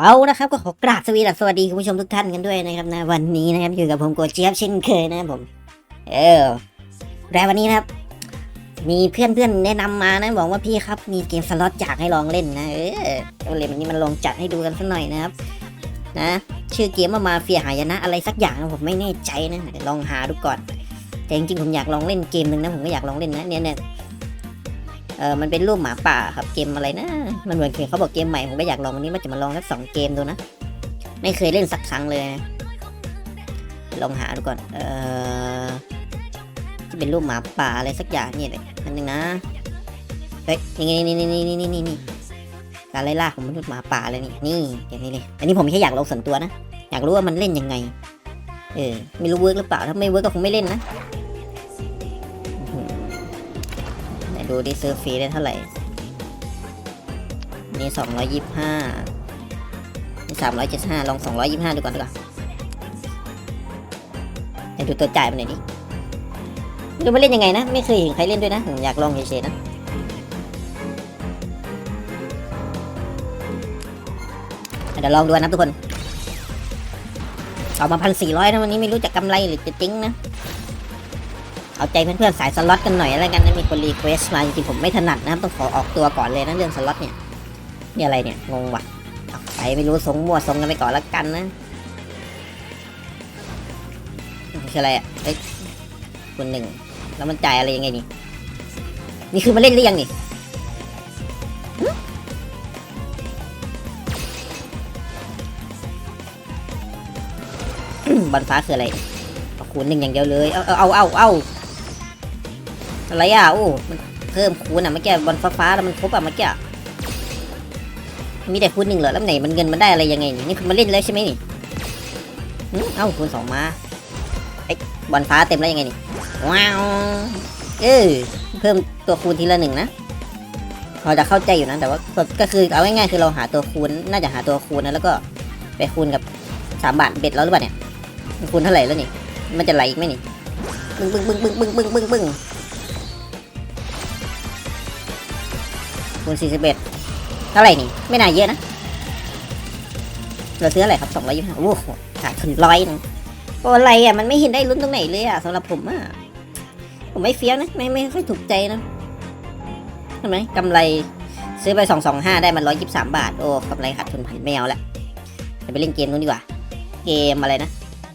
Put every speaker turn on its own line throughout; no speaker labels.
เอานะครับก็ขอกราบสวีดัสสวัสดีคุณผู้ชมทุกท่านกันด้วยนะครับนะวันนี้นะครับอยู่กับผมโกเจี๊ยบเช่นเคยนะครับผม เออแต่วันนี้นะครับ มีเพื่อนเพื่อนๆแนะนำมานะบอกว่าพี่ครับมีเกมสล็อตอยากให้ลองเล่นนะเออเลยวันนี้มันลองจัดให้ดูกันสักหน่อยนะครับ นะ ชื่อเกมว่ามาเฟียหายนะอะไรสักอย่างผมไม่แน่ใจนะลองหาดูก่อน แต่จริงๆผมอยากลองเล่นเกมหนึ่งนะผมก็อยากลองเล่นนะเนี่ยเนี่ย เออมันเป็นรูปหมาป่าครับเกมอะไรนะ มันเหมือนเขาบอกเกมใหม่ผมก็อยากลองวันนี้มันจะมาลองสักสองเกมดูนะ ไม่เคยเล่นสักครั้งเลยนะลองหาดูก่อน เออที่เป็นรูปหมาป่าอะไรสักอย่างนี่เลยอันนึงนะ เฮ้ยนี่นี่นี่นี่นี่นี่นี่การไล่ล่าของมนุษย์หมาป่าเลยนี่ นี่อย่างนี้เลย อันนี้ผมแค่อยากลองส่วนตัวนะ อยากรู้ว่ามันเล่นยังไง เออ ไม่รู้เวิร์กหรือเปล่า ถ้าไม่เวิร์กก็คงไม่เล่นนะ ดูดิซื้อฟรีได้เท่าไหร่ นี่สองร้อยยี่ห้านี่สามร้อยเจ็ดห้าลองสองร้อยยี่ห้าดูก่อนดีกว่าไหนดูตัวจ่ายมันหน่อยดิไม่รู้มันเล่นยังไงนะ ไม่เคยเห็นใครเล่นด้วยนะ ผมอยากลองเฉยๆนะเดี๋ยวลองดูนะทุกคนเอามาพันสี่ร้อยนะวันนี้ไม่รู้จะกำไรหรือจะจริงนะ เอาใจเพื่อนๆสายสล็อตกันหน่อยแล้วกันนะมีคนรีเควสมาจริงๆผมไม่ถนัดนะครับต้องขอออกตัวก่อนเลยนะเรื่องสล็อตเนี่ยนี่อะไรเนี่ยงงว่ะเอาใครไม่รู้ทรงมั่วทรงกันไปก่อนแล้วกันนะคืออะไรอะเอ้ยคนหนึ่งแล้วมันจ่ายอะไรยังไงนี่นี่คือมาเล่นหรือยังนี่บอลฟ้าคืออะไรคูณหนึ่งอย่างเดียวเลย เอาเอาเอาเอา อะไรอะโอ้มันเพิ่มคูณอะเมื่อกี้บอลฟ้าๆแล้วมันครบอะเมื่อกี้มีแต่คูณหนึ่งเหรอแล้วไหนมันเงินมันได้อะไรยังไงนี่นี่คือมาเล่นแล้วใช่ไหมนี่เอ้าคูณสองมาไอ้บอลฟ้าเต็มแล้วยังไงนี่ว้าวเออเพิ่มตัวคูณทีละหนึ่งนะพอจะเข้าใจอยู่นะแต่ว่าก็คือเอาง่ายๆคือเราหาตัวคูณน่าจะหาตัวคูณนะแล้วก็ไปคูณกับสามบาทเบ็ดแล้วหรือเปล่าเนี่ยคูณเท่าไหร่แล้วนี่มันจะไหลอีกไหมนี่บึ้งบึ้งบึ้งบึ้งบึ้งบึ้งบึ้งบึ้ง คูณสี่สิบเอ็ดเท่าไหร่นี่ ไม่น่าเยอะนะ เราซื้ออะไรครับสองร้อยยี่สิบห้าโอ้โหขาดทุนร้อยนึงโอ้อะไรอะ มันไม่เห็นได้ลุ้นตรงไหนเลยอะสำหรับผมอะ ผมไม่เฟี้ยวนะ ไม่ไม่ค่อยถูกใจนะใช่ไหมกำไรซื้อไปสองสองห้าได้มันร้อยยี่สิบสามบาท โอ้กำไรขาดทุนพันไม่เอาละจะไปเล่นเกมนู้นดีกว่า เกมอะไรนะ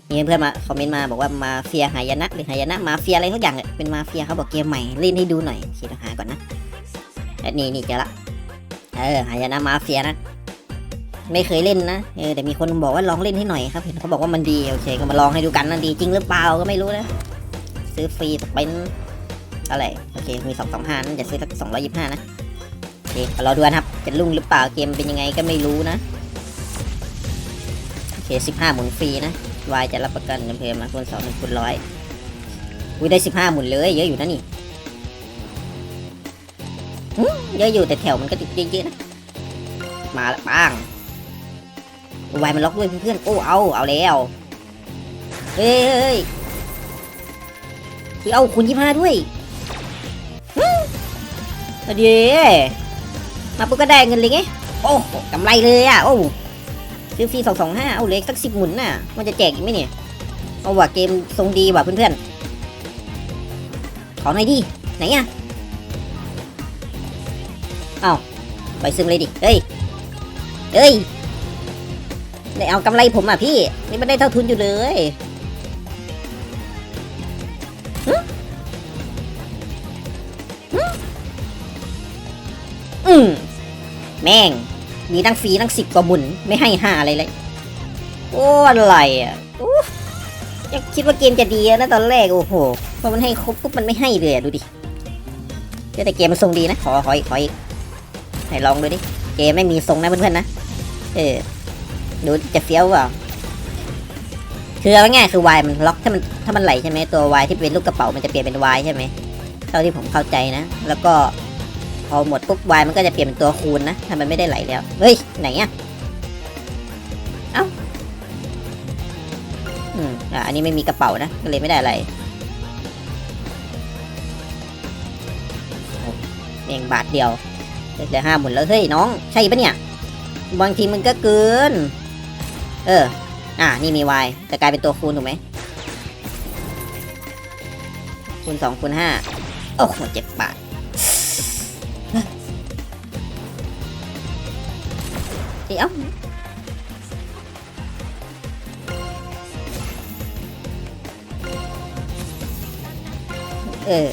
มีเพื่อนมาคอมเมนต์มาบอกว่ามาเฟียหายนะหรือหายนะมาเฟียอะไรทุกอย่างอะเป็นมาเฟียเขาบอกเกมใหม่เล่นให้ดูหน่อยคิดหาก่อนนะ นี่นี่เจอละเออหายนะมาเฟียนะ ไม่เคยเล่นนะเออแต่มีคนบอกว่าลองเล่นให้หน่อยครับเห็นเขาบอกว่ามันดีโอเคก็มาลองให้ดูกันนะดีจริงหรือเปล่าก็ไม่รู้นะซื้อฟรีเป็นอะไรโอเคมีสองสองห้านั่นจะซื้อสักสองร้อยยี่สิบห้านะโอเคราดูกันครับจะรุ่งหรือเปล่าเกมเป็นยังไงก็ไม่รู้นะโอเคสิบห้าหมุนฟรีนะวายจะรับประกันเงินเพิ่มมาคูณสองคูณร้อยอุ้ยได้สิบห้าหมุนเลยเยอะอยู่นะนี่ เยอะอยู่แต่แถวมันก็ติดเยอะๆนะ มาล้วปังไวมันล็อกด้วยเพื่อนๆ โอ้ เอา เอาแล้ว เฮ้ยเฮ้ยเฮ้ยเอาคูณยี่ห้าด้วยหึเอาดีมาปุ๊บก็ได้เงินเลยไง โอ้กำไรเลยอะ โอ้ ซื้อฟรีสองสองห้าเอาเล็กสักสิบหมุนน่ะ มันจะแจกอีกไหมเนี่ย เอาว่ะเกมทรงดีว่ะเพื่อนๆ ขอหน่อยดิ ไหนอะ อาไปซึมเลยดิ เฮ้ย เฮ้ยได้เอากำไรผมอะพี่ นี่มันได้เท่าทุนอยู่เลยอืมแม่ง มีตั้งฟรีตั้งสิบกว่าหมุนไม่ให้ห้าอะไรเลย โอ้อะไรอะโอ้ยังคิดว่าเกมจะดีนะตอนแรก โอ้โห พอมันให้ครบปุ๊บมันไม่ให้เลยดูดิแต่เกมมันทรงดีนะ ขอขออีกขออีก ให้ลองดูดิเกมไม่มีทรงนะเพื่อนๆนะเออดูจะเฟี้ยวเปล่าคือเอาง่ายคือวายมันล็อกถ้ามันถ้ามันไหลใช่ไหมตัววายที่เป็นลูกกระเป๋ามันจะเปลี่ยนเป็นวายใช่ไหมเท่าที่ผมเข้าใจนะ แล้วก็พอหมดปุ๊บวายมันก็จะเปลี่ยนเป็นตัวคูณนะถ้ามันไม่ได้ไหลแล้วเฮ้ยไหนอะอืมอะอันนี้ไม่มีกระเป๋านะก็เลยไม่ได้อะไรเองบาทเดียว เหลือห้าหมุนแล้วเฮ้ยน้อง ใช่ปะเนี่ย บางทีมันก็เกิน เออ อ่านี่มี y จะกลายเป็นตัวคูณถูกไหมคูณสองคูณห้าโอ้โหเจ็บบาทเดี๋ยวเออ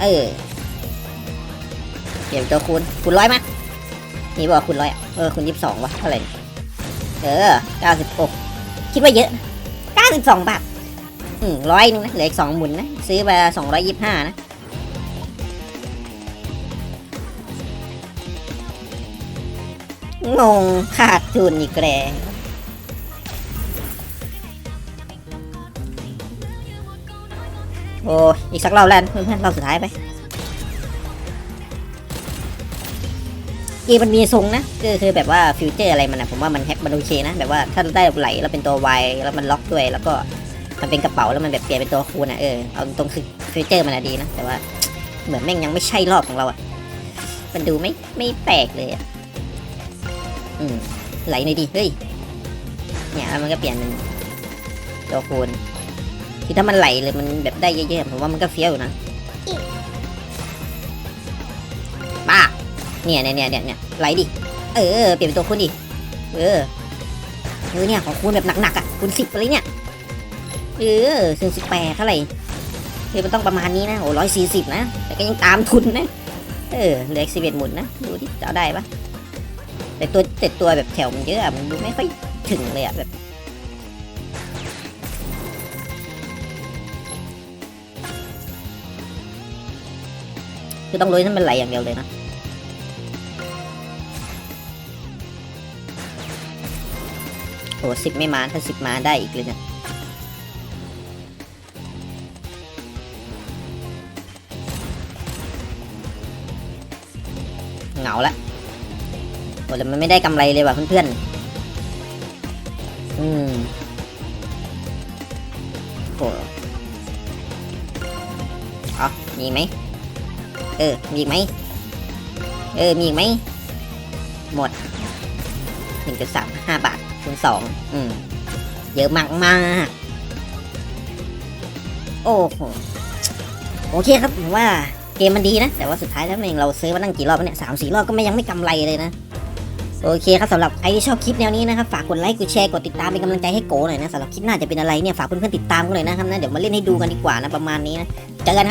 เออ เปลี่ยนตัวคูณคูณร้อยมานี่บอกคูณร้อยเออคูณยี่สิบสองวะเท่าไหร่เนี่ยเออเก้าสิบหกคิดว่าเยอะเก้าสิบสองบาทอืมร้อยนึงนะเหลืออีกสองหมุนนะซื้อมาสองร้อยยี่สิบห้านะงงขาดทุนอีกแล้วโอ้ยอีกสักรอบแล้วเพื่อนๆรอบสุดท้ายไป เกมมันมีทรงนะก็คือแบบว่าฟิวเจอร์อะไรมันนะผมว่ามันแฮกมันโอเคนะแบบว่าถ้าได้ไหลแล้วเป็นตัววายแล้วมันล็อกด้วย แล้วก็มันเป็นกระเป๋าแล้วมันแบบเปลี่ยนเป็นตัวคูณอะเออเอาตรงคือฟิวเจอร์มันดีนะแต่ว่าเหมือนแม่งยังไม่ใช่รอบของเราอะมันดูไม่ไม่แปลกเลยอะอืมไหลหน่อยดิเฮ้ยเนี่ยแล้วมันก็เปลี่ยนเป็นตัวคูณคือถ้ามันไหลเลยมันแบบได้เยอะๆผมว่ามันก็เฟี้ยวนะ เนี่ยเนี่ยเนี่ยเนี่ยไหลดิ เออ เปลี่ยนเป็นตัวคูณดิ เออ เออเนี่ยของคูณแบบหนักๆอะคูณสิบอะไรเนี่ย เออถึงสิบแปดเท่าไหร่คือมันต้องประมาณนี้นะโอ้ร้อยสี่สิบนะ แต่ก็ยังตามทุนนะ เออเหลือสิบเอ็ดหมุนนะ ดูที่จะเอาได้ปะแต่ตัวแต่ตัวแบบแถวมันเยอะอะมันดูไม่ค่อยถึงเลยอะแบบคือต้องลุยให้มันไหลอย่างเดียวเลยนะ โอ้สิบไม่มาถ้าสิบมาได้อีกเลยเนี่ยเหงาละโอ้แต่มันไม่ได้กำไรเลยว่ะเพื่อนๆ อืมโอ้เอมีไหม เออ มีอีกไหม เออ มีอีกไหม หมดหนึ่งจุดสามห้าบาท คูณสองอืม เยอะมากมากโอ้โหโอเคครับผมว่าเกมมันดีนะ แต่ว่าสุดท้ายแล้วเองเราซื้อมาตั้งกี่รอบเนี่ยสามสี่รอบก็ไม่ยังไม่กำไรเลยนะโอเคครับสำหรับใครที่ชอบคลิปแนวนี้นะครับฝากกดไลค์กดแชร์กดติดตามเป็นกำลังใจให้โกหน่อยนะสำหรับคลิปหน้าจะเป็นอะไรเนี่ยฝากเพื่อนๆติดตามกันหน่อยนะครับนะเดี๋ยวมาเล่นให้ดูกันดีกว่านะประมาณนี้นะเจอกันครับ